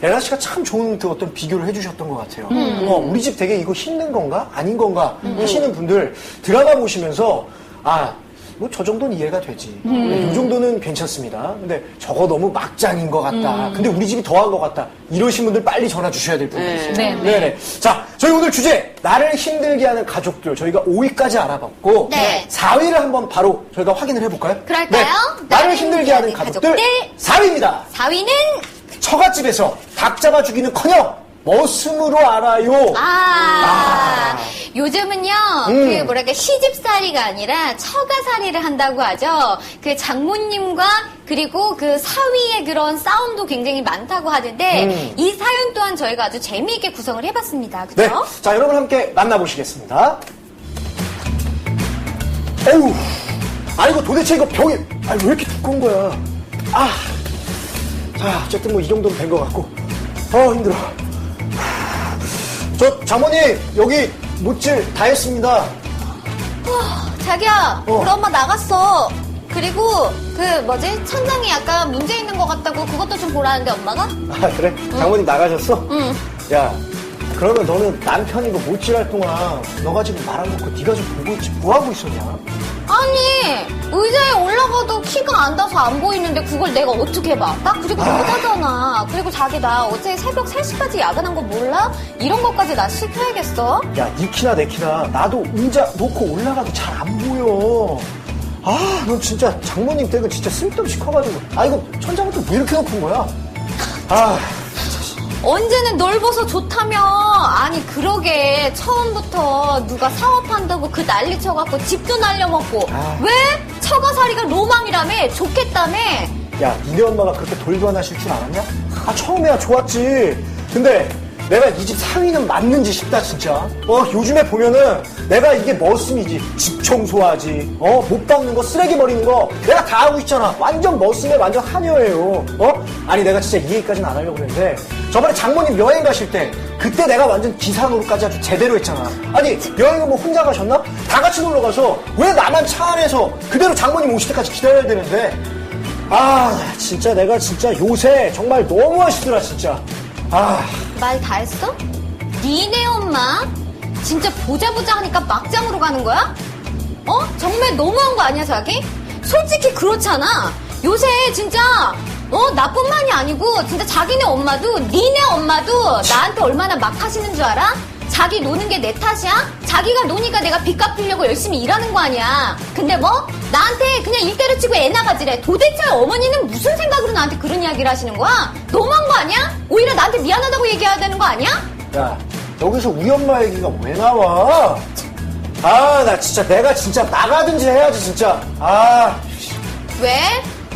레나 씨가 참 좋은 그 어떤 비교를 해주셨던 것 같아요. 어, 우리 집 되게 이거 힘든 건가? 아닌 건가? 하시는 분들 드라마 보시면서, 아, 뭐 저 정도는 이해가 되지. 이 정도는 괜찮습니다. 근데 저거 너무 막장인 것 같다. 근데 우리 집이 더한 것 같다. 이러신 분들 빨리 전화 주셔야 될 분들 있어요. 네, 네 네. 자, 저희 오늘 주제 나를 힘들게 하는 가족들 저희가 5위까지 알아봤고 네. 4위를 한번 바로 저희가 확인을 해볼까요? 그럴까요? 네. 나를 힘들게 하는 가족들, 가족들. 4위입니다. 4위는 처갓집에서 닭 잡아 죽이는커녕 머슴으로 알아요. 아, 요즘은요, 음. 그 뭐랄까, 시집살이가 아니라 처가살이를 한다고 하죠. 그 장모님과 그리고 그 사위의 그런 싸움도 굉장히 많다고 하는데, 음. 이 사연 또한 저희가 아주 재미있게 구성을 해봤습니다. 네. 그죠? 자, 여러분 함께 만나보시겠습니다. 어우. 아, 이거 도대체 이거 병이, 아, 왜 이렇게 두꺼운 거야. 아. 자, 어쨌든 뭐 이 정도는 된것 같고. 어, 힘들어. 저, 장모님, 여기 못질 다 했습니다. 자기야, 어. 우리 엄마 나갔어. 그리고 그 뭐지 천장이 약간 문제 있는 것 같다고 그것도 좀 보라는데 엄마가? 아, 그래? 장모님 나가셨어? 응. 야, 그러면 너는 남편이고 못질할 동안 너가 지금 말안 듣고 네가 좀 보고 있지 뭐 하고 있었냐? 아니 의자에 올라가도 키가 안 닿아서 안 보이는데 그걸 내가 어떻게 봐? 나 그리고 못하잖아. 그리고 자기 나 어제 새벽 3시까지 야근한 거 몰라? 이런 것까지 나 시켜야겠어? 야, 니 키나 내 키나 나도 의자 놓고 올라가도 잘 안 보여. 아, 넌 진짜 장모님 댁은 진짜 쓸데없이 커가지고. 아, 이거 천장부터 왜 이렇게 높은 거야? 아, 언제는 넓어서 좋다며. 아니 그러게 처음부터 누가 사업한다고 그 난리 쳐갖고 집도 날려먹고 아. 왜? 처가살이가 로망이라며 좋겠다며 야, 니네 엄마가 그렇게 돌변하실 줄 알았냐? 아, 처음에야 좋았지. 근데 내가 이 집 상위는 맞는지 싶다, 진짜. 어, 요즘에 보면은 내가 이게 머슴이지. 집 청소하지. 어, 못 닦는 거, 쓰레기 버리는 거. 내가 다 하고 있잖아. 완전 머슴에 완전 하녀예요. 어? 아니, 내가 진짜 이 얘기까지는 안 하려고 그랬는데 저번에 장모님 여행 가실 때 그때 내가 완전 기사 노릇까지 아주 제대로 했잖아. 아니, 여행은 뭐 혼자 가셨나? 다 같이 놀러 가서 왜 나만 차 안에서 그대로 장모님 오실 때까지 기다려야 되는데 아, 진짜 내가 진짜 요새 정말 너무 하시더라, 진짜. 아, 말 다 했어? 니네 엄마? 진짜 보자 보자 하니까 막장으로 가는 거야? 어? 정말 너무한 거 아니야 자기? 솔직히 그렇잖아 요새 진짜 어 나뿐만이 아니고 진짜 자기네 엄마도 니네 엄마도 나한테 얼마나 막 하시는 줄 알아? 자기 노는 게 내 탓이야? 자기가 노니까 내가 빚 갚으려고 열심히 일하는 거 아니야. 근데 뭐? 나한테 그냥 일 때려치고 애 나가지래. 도대체 어머니는 무슨 생각으로 나한테 그런 이야기를 하시는 거야? 너무한 거 아니야? 오히려 나한테 미안하다고 얘기해야 되는 거 아니야? 야, 여기서 우리 엄마 얘기가 왜 나와? 아, 나 진짜 내가 진짜 나가든지 해야지, 진짜. 아, 왜?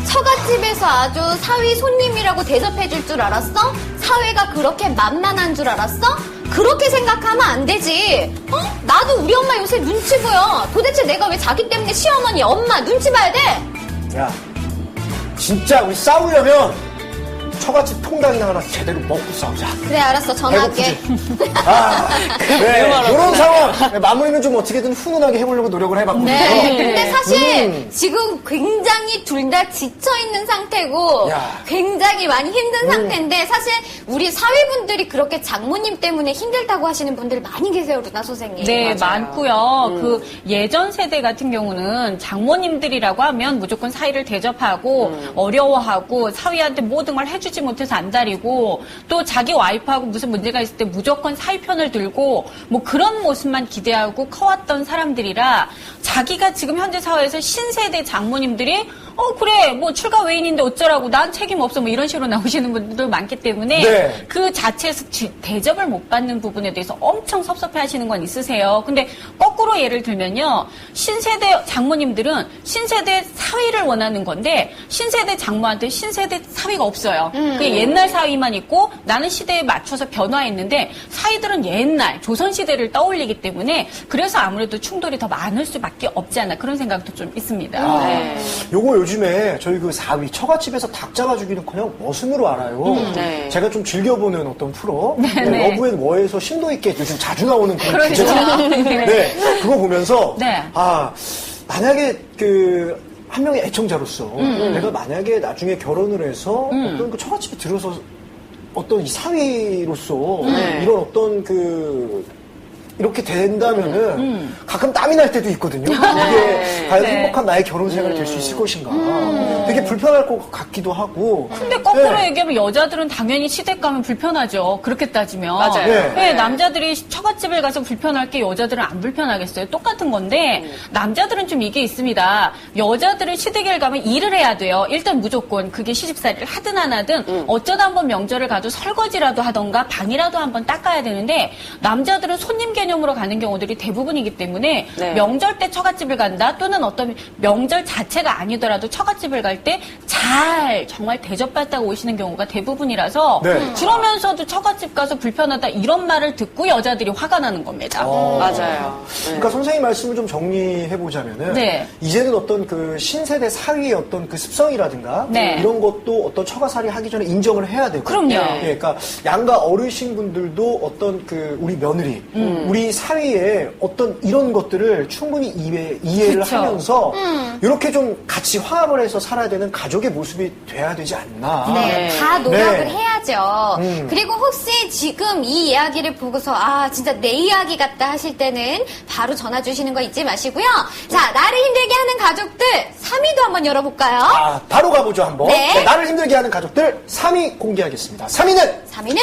처갓집에서 아주 사위 손님이라고 대접해줄 줄 알았어? 사회가 그렇게 만만한 줄 알았어? 그렇게 생각하면 안 되지. 어? 나도 우리 엄마 요새 눈치 보여. 도대체 내가 왜 자기 때문에 시어머니, 엄마 눈치 봐야 돼? 야, 진짜 우리 싸우려면 처갓집 통닭이나 하나 제대로 먹고 싸우자. 그래, 알았어. 전화할게. 아, 그래. 이런 상황. 마무리는 좀 어떻게든 훈훈하게 해보려고 노력을 해봤거든요. 네. 근데 사실 음. 지금 굉장히 둘 다 지쳐 있는 상태고 야. 굉장히 많이 힘든 상태인데 사실 우리 사회분들이 그렇게 장모님 때문에 힘들다고 하시는 분들 많이 계세요, 루나 선생님. 네, 맞아요. 많고요. 그 예전 세대 같은 경우는 장모님들이라고 하면 무조건 사위를 대접하고 어려워하고 사위한테 모든 걸 해주 지 못해서 안달이고 또 자기 와이프하고 무슨 문제가 있을 때 무조건 사위 편을 들고 뭐 그런 모습만 기대하고 커왔던 사람들이라 자기가 지금 현재 사회에서 신세대 장모님들이 어 그래 뭐 출가 외인인데 어쩌라고 난 책임 없어 뭐 이런 식으로 나오시는 분들도 많기 때문에 네. 그 자체에서 지- 대접을 못 받는 부분에 대해서 엄청 섭섭해 하시는 건 있으세요. 근데 거꾸로 예를 들면요. 신세대 장모님들은 신세대 사위를 원하는 건데 신세대 장모한테 신세대 사위가 없어요. 그 옛날 사위만 있고 나는 시대에 맞춰서 변화했는데 사위들은 옛날 조선 시대를 떠올리기 때문에 그래서 아무래도 충돌이 더 많을 수밖에 없지 않나 그런 생각도 좀 있습니다. 아, 네. 요거 요즘에 저희 그 4위 처갓집에서 닭 잡아주기는 그냥 머슴으로 알아요. 네. 제가 좀 즐겨보는 어떤 프로 네, 네. 러브앤 워에서 심도 있게 요즘 자주 나오는 그런. 주제잖아요. 네. 네, 그거 보면서 네. 아 만약에 그 한 명의 애청자로서 음, 내가 만약에 나중에 결혼을 해서 어떤 그 처갓집에 들어서 어떤 이 사위로서 네. 이런 어떤 그 이렇게 된다면은 가끔 땀이 날 때도 있거든요. 이게 과연 네. 행복한 나의 결혼 생활이 될수 있을 것인가. 되게 불편할 것 같기도 하고. 근데 거꾸로 네. 얘기하면 여자들은 당연히 시댁 가면 불편하죠. 그렇게 따지면. 맞아요. 네. 네, 남자들이 처갓집을 가서 불편할 게 여자들은 안 불편하겠어요. 똑같은 건데 남자들은 좀 이게 있습니다. 여자들은 시댁에 가면 일을 해야 돼요. 일단 무조건 그게 시집살이를 하든 안 하든 어쩌다 한번 명절을 가도 설거지라도 하던가 방이라도 한번 닦아야 되는데 남자들은 손님 개념 으로 가는 경우들이 대부분이기 때문에 네. 명절 때 처갓집을 간다 또는 어떤 명절 자체가 아니더라도 처갓집을 갈 때 잘 정말 대접받다가 오시는 경우가 대부분이라서 네. 그러면서도 처갓집 가서 불편하다 이런 말을 듣고 여자들이 화가 나는 겁니다. 어. 맞아요. 네. 그러니까 선생님 말씀을 좀 정리해 보자면은 네. 이제는 어떤 그 신세대 사위의 어떤 그 습성이라든가 네. 이런 것도 어떤 처가살이 하기 전에 인정을 해야 되고 그럼요. 예, 그러니까 양가 어르신 분들도 어떤 그 우리 며느리, 음. 우리 사위의 어떤 이런 것들을 충분히 이해, 이해를 그쵸. 하면서 음. 이렇게 좀 같이 화합을 해서 살아야 되는 가족의 모습이 돼야 되지 않나. 네, 네. 다 노력을 네. 해야죠. 음. 그리고 혹시 지금 이 이야기를 보고서 아 진짜 내 이야기 같다 하실 때는 바로 전화 주시는 거 잊지 마시고요. 자 나를 힘들게 하는 가족들 3위도 한번 열어볼까요? 아, 바로 가보죠 한번. 네. 나를 힘들게 하는 가족들 3위 공개하겠습니다. 3위는 3위는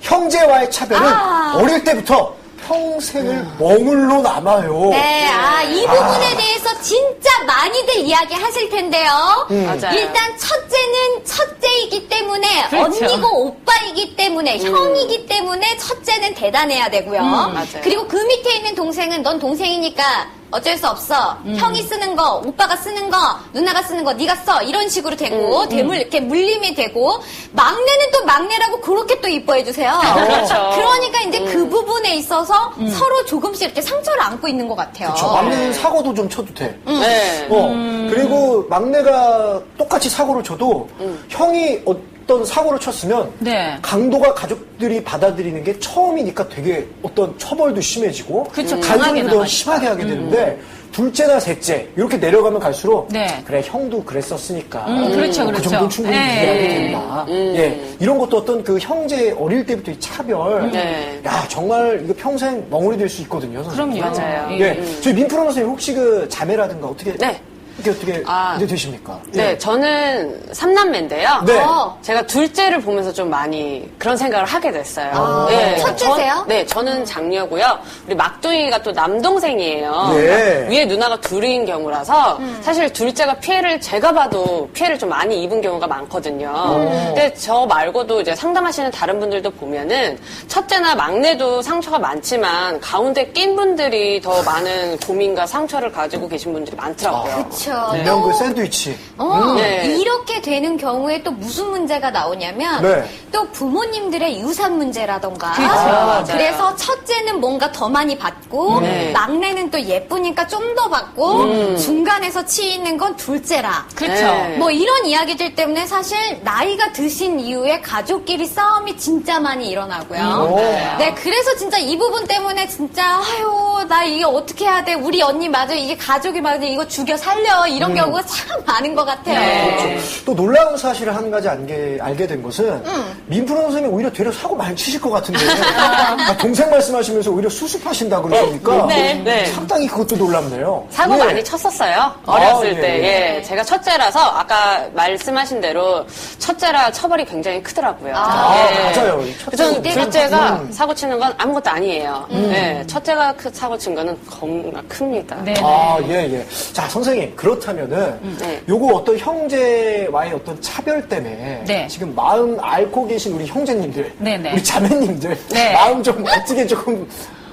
형제와의 차별은 아. 어릴 때부터 평생을 머물러 남아요. 네, 아, 이 부분에 대해서 진짜 많이들 이야기 하실 텐데요. 맞아요. 일단 첫째는 첫째이기 때문에 그렇죠. 언니고 오빠이기 때문에 형이기 때문에 첫째는 대단해야 되고요. 맞아요. 그리고 그 밑에 있는 동생은 넌 동생이니까 어쩔 수 없어. 형이 쓰는 거, 오빠가 쓰는 거, 누나가 쓰는 거 네가 써. 이런 식으로 되고 대물 이렇게 물림이 되고 막내는 또 막내라고 그렇게 또 이뻐해 주세요. 그렇죠. 그러니까 이제 그 부분에 있어서 서로 조금씩 이렇게 상처를 안고 있는 것 같아요. 저 막내는 사고도 좀 쳐도 돼. 네. 어, 그리고 막내가 똑같이 사고를 쳐도 형이 어 떤 사고를 쳤으면 네. 강도가 가족들이 받아들이는 게 처음이니까 되게 어떤 처벌도 심해지고 그쵸, 강하게 간섭도 더 나가니까. 심하게 하게 되는데 둘째나 셋째 이렇게 내려가면 갈수록 네. 그래 형도 그랬었으니까 음, 그렇죠, 그 그렇죠. 정도는 충분히 네. 이해하게 된다. 예, 이런 것도 어떤 그 형제 어릴 때부터 이 차별, 네. 야 정말 이거 평생 멍울이 될 수 있거든요. 선생님. 그럼요. 맞아요. 예, 저희 민프로 선생님 혹시 그 자매라든가 어떻게 네. 이게 어떻게 아. 이제 되십니까? 네, 예. 저는 삼남매인데요. 네. 어. 제가 둘째를 보면서 좀 많이 그런 생각을 하게 됐어요. 아, 네, 첫째세요? 전- 네, 저는 장녀고요. 우리 막둥이가 또 남동생이에요. 네. 위에 누나가 둘인 경우라서 음. 사실 둘째가 피해를 제가 봐도 피해를 좀 많이 입은 경우가 많거든요. 음. 근데 저 말고도 이제 상담하시는 다른 분들도 보면은 첫째나 막내도 상처가 많지만 가운데 낀 분들이 더 많은 고민과 상처를 가지고 계신 분들이 많더라고요. 그렇죠. 분명 그 샌드위치. 어, 네. 이렇게 되는 경우에 또 무슨 문제가 나오냐면 네. 또 부모님들의 유산 문제라던가 그렇죠. 맞아요. 그래서 첫째는 뭔가 더 많이 받고 네. 막내는 또 예쁘니까 좀 더 받고 중간에서 치이는 건 둘째라. 그렇죠. 네. 뭐 이런 이야기들 때문에 사실 나이가 드신 이후에 가족끼리 싸움이 진짜 많이 일어나고요. 오. 네, 그래서 진짜 이 부분 때문에 진짜 아유 나 이게 어떻게 해야 돼? 우리 언니 맞아 이게 가족이 맞아 이거 죽여 살려 이런 경우가 참 많은 것 같아요. 네. 또 놀라운 사실을 한 가지 알게, 알게 된 것은 음. 민프로 선생님이 오히려 되려 사고 많이 치실 것 같은데 아, 동생 말씀하시면서 오히려 수습하신다 그러시니까 네, 네. 상당히 그것도 놀랍네요. 사고 예. 많이 쳤었어요. 어렸을 예, 때. 예. 예. 제가 첫째라서 아까 말씀하신 대로 첫째라 처벌이 굉장히 크더라고요. 아, 예. 맞아요. 이 첫째 둘째가 음. 사고 치는 건 아무것도 아니에요. 예. 첫째가 크- 사고 친 거는 겁나 큽니다. 네. 아, 예, 예. 자, 선생님, 그렇다면은, 네. 요거 어떤 형제와의 어떤 차별 때문에, 네. 지금 마음 앓고 계신 우리 형제님들, 네, 네. 우리 자매님들, 네. 마음 좀 어떻게 조금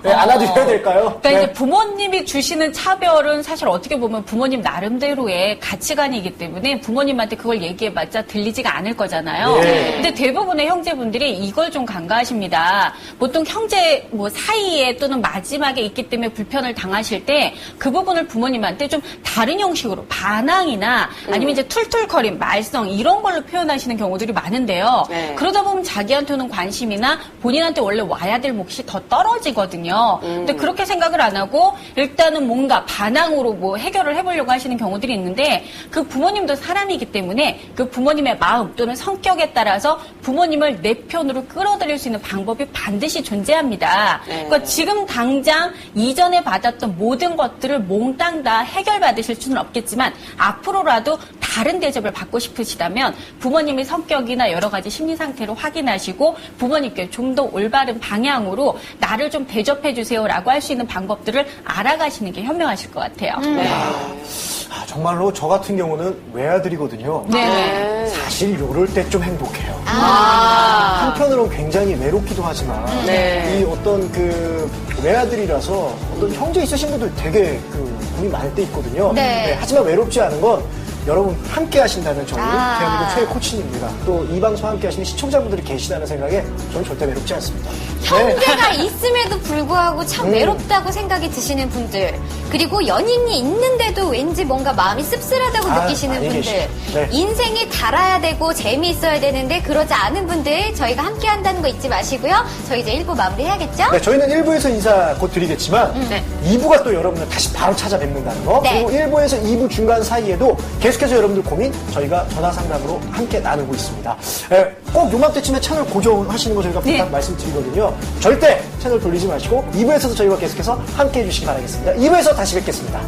네, 안아드려야 될까요? 그러니까 네. 이제 부모님이 주시는 차별은 사실 어떻게 보면 부모님 나름대로의 가치관이기 때문에 부모님한테 그걸 얘기해봤자 들리지가 않을 거잖아요. 예. 근데 대부분의 형제분들이 이걸 좀 간과하십니다. 보통 형제 뭐 사이에 또는 마지막에 있기 때문에 불편을 당하실 때 그 부분을 부모님한테 좀 다른 형식으로 반항이나 아니면 이제 툴툴거림, 말썽 이런 걸로 표현하시는 경우들이 많은데요. 네. 그러다 보면 자기한테는 관심이나 본인한테 원래 와야 될 몫이 더 떨어지거든요. 거거든요. 근데 그렇게 생각을 안 하고 일단은 뭔가 반항으로 뭐 해결을 해보려고 하시는 경우들이 있는데 그 부모님도 사람이기 때문에 그 부모님의 마음 또는 성격에 따라서 부모님을 내 편으로 끌어들일 수 있는 방법이 반드시 존재합니다. 네. 그러니까 지금 당장 이전에 받았던 모든 것들을 몽땅 다 해결받으실 수는 없겠지만 앞으로라도 다른 대접을 받고 싶으시다면 부모님의 성격이나 여러 가지 심리 상태를 확인하시고 부모님께 좀 더 올바른 방향으로 나를 좀 대접 해 주세요라고 할 수 있는 방법들을 알아가시는 게 현명하실 것 같아요. 아, 정말로 저 같은 경우는 외아들이거든요. 네. 사실 요럴 때 좀 행복해요. 아. 한편으로는 굉장히 외롭기도 하지만 네. 이 어떤 그 외아들이라서 어떤 형제 있으신 분들 되게 그 돈이 많을 때 있거든요. 네. 하지만 외롭지 않은 건 여러분 함께 하신다는 저희 아. 대한민국 최애 코치님입니다. 또 이 방송 함께 하시는 시청자분들이 계시다는 생각에 저는 절대 외롭지 않습니다. 네. 형제가 있음에도 불구하고 참 음. 외롭다고 생각이 드시는 분들 그리고 연인이 있는데도 왠지 뭔가 마음이 씁쓸하다고 아, 느끼시는 분들. 네. 인생이 달아야 되고 재미있어야 되는데 그러지 않은 분들 저희가 함께 한다는 거 잊지 마시고요 저희 이제 1부 마무리해야겠죠? 네, 저희는 1부에서 인사 곧 드리겠지만 네. 2부가 또 여러분들 다시 바로 찾아뵙는다는 거 네. 그리고 1부에서 2부 중간 사이에도 계속 해서 여러분들 고민 저희가 전화 상담으로 함께 나누고 있습니다. 에, 꼭 요맘때쯤에 채널 고정하시는 거 저희가 네. 부탁 말씀드리거든요. 절대 채널 돌리지 마시고 2부에서도 저희가 계속해서 함께 해주시기 바라겠습니다. 2부에서 다시 뵙겠습니다.